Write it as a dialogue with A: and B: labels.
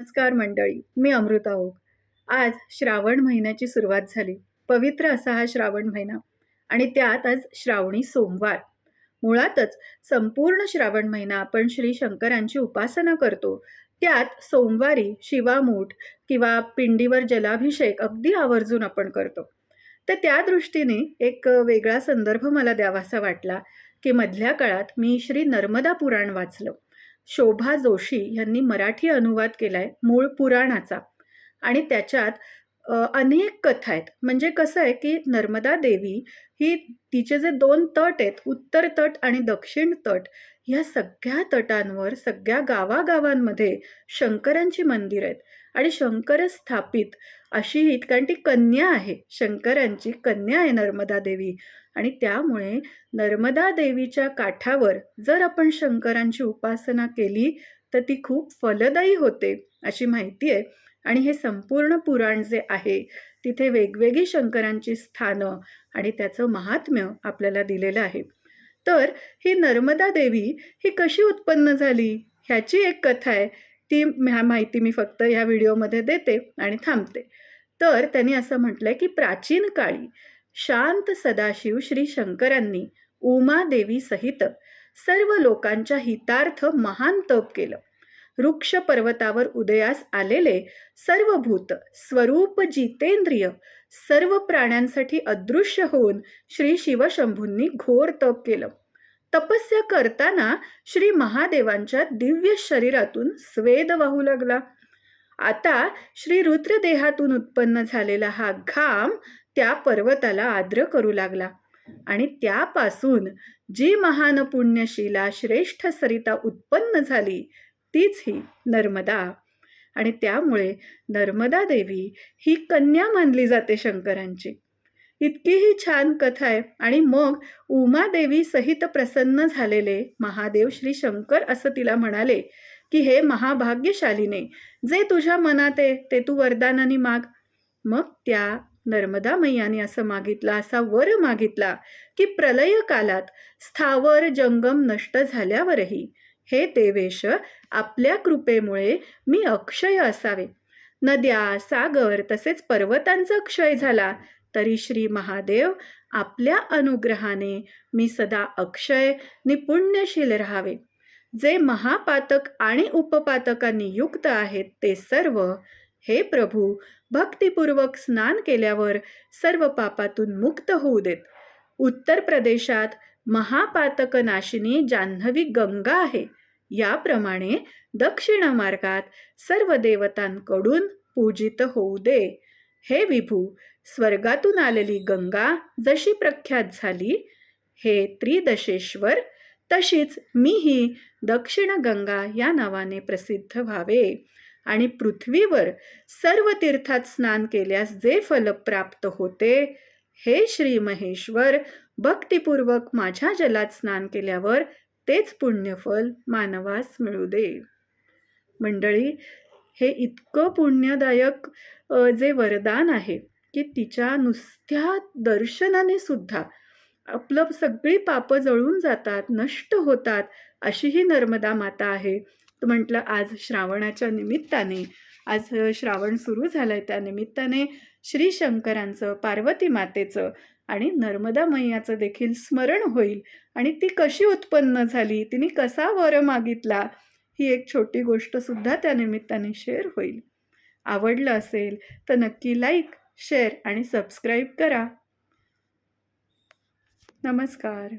A: नमस्कार मंडळी मी अमृता ओक. आज श्रावण महिन्याची सुरुवात झाली. पवित्र असा हा श्रावण महिना. आणि त्यात आज श्रावणी सोमवार. मुळातच संपूर्ण श्रावण महिना आपण श्री शंकरांची उपासना करतो. त्यात सोमवारी शिवामूठ किंवा पिंडीवर जलाभिषेक अगदी आवर्जून आपण करतो. तर त्या दृष्टीने एक वेगळा संदर्भ मला द्यावासा वाटला की मधल्या काळात मी श्री नर्मदा पुराण वाचलं. शोभा जोशी यांनी मराठी अनुवाद केला आहे मूळ पुराणाचा. आणि त्याच्यात अनेक कथा आहेत. म्हणजे कसं आहे की नर्मदा देवी ही तिचे जे दोन तट आहेत उत्तर तट आणि दक्षिण तट ह्या सगळ्या तटांवर सगळ्या गावागावांमध्ये शंकरांची मंदिर आहेत. आणि शंकर स्थापित अशी ही कारण ती कन्या आहे. शंकरांची कन्या आहे नर्मदा देवी. आणि त्यामुळे नर्मदा देवीच्या काठावर जर आपण शंकरांची उपासना केली तर ती खूप फलदायी होते अशी माहिती आहे. आणि हे संपूर्ण पुराण जे आहे तिथे वेगवेगळी शंकरांची स्थानं आणि त्याचं महात्म्य आपल्याला दिलेलं आहे. तर ही नर्मदा देवी ही कशी उत्पन्न झाली? ह्याची एक कथा आहे. ती ह्या माहिती मी फक्त ह्या व्हिडिओमध्ये देते आणि थांबते. तर त्यांनी असं म्हटलंय की प्राचीन काळी शांत सदाशिव श्री शंकरांनी उमादेवी सहित सर्व लोकांच्या हितार्थ महान तप केलं. वृक्ष पर्वतावर उदयास आलेले सर्व भूत स्वरूप जितेंद्रिय सर्व प्राण्यांसाठी अदृश्य होऊन श्री शिवशंभूंनी घोर तप केलं. तपस्या करताना श्री महादेवांच्या दिव्य शरीरातून स्वेद वाहू लागला. आता श्री रुद्रदेहातून उत्पन्न झालेला हा घाम त्या पर्वताला आद्र करू लागला आणि त्यापासून जी महान पुण्यशिला श्रेष्ठ सरिता उत्पन्न झाली तीच ही नर्मदा. आणि त्यामुळे नर्मदा देवी ही कन्या मानली जाते शंकरांची. इतकी ही छान कथा आहे. आणि मग उमादेवी सहित प्रसन्न झालेले. महादेव श्री शंकर असं तिला म्हणाले की हे महाभाग्यशालीने जे तुझ्या मनात आहे ते तू वरदानाने माग. मग त्या नर्मदा मैयाने असं मागितलं असा वर मागितला की प्रलय कालात स्थावर जंगम नष्ट झाल्यावरही हे देवेश आपल्या कृपेमुळे मी अक्षय असावे. नद्या सागर तसेच पर्वतांचा क्षय झाला. तरी श्री महादेव आपल्या अनुग्रहाने मी सदा अक्षय निपुण्यशील राहावे. जे महापातक आणि उपपातकांनी युक्त आहेत ते सर्व हे प्रभू भक्तिपूर्वक स्नान केल्यावर सर्व पापातून मुक्त होऊ देत. उत्तर प्रदेशात महापातक नाशिनी जान्हवी गंगा आहे. याप्रमाणे दक्षिण मार्गात सर्व देवतांकडून पूजित होऊ दे. हे विभू स्वर्गातून आलेली गंगा जशी प्रख्यात झाली हे त्रिदशेश्वर तशीच मीही दक्षिण गंगा या नावाने प्रसिद्ध व्हावे. आणि पृथ्वीवर सर्व तीर्थात स्नान केल्यास जे फल प्राप्त होते हे श्री महेश्वर भक्तिपूर्वक माझ्या जलात स्नान केल्यावर तेच पुण्यफल मानवास मिळू दे. मंडळी हे इतकं पुण्यदायक जे वरदान आहे की तिच्या नुसत्या दर्शनाने सुद्धा आपलं सगळी पापं जळून जातात नष्ट होतात अशी ही नर्मदा माता आहे. तर म्हटलं आज श्रावणाच्या निमित्ताने आज श्रावण सुरू झालं आहे त्या निमित्ताने श्री शंकरांचं पार्वती मातेचं आणि नर्मदा मैयाचं देखील स्मरण होईल. आणि ती कशी उत्पन्न झाली? तिने कसा वर मागितला? ही एक छोटी गोष्टसुद्धा त्या निमित्ताने शेअर होईल. आवडलं असेल तर नक्की लाईक शेअर आणि सबस्क्राईब करा. नमस्कार.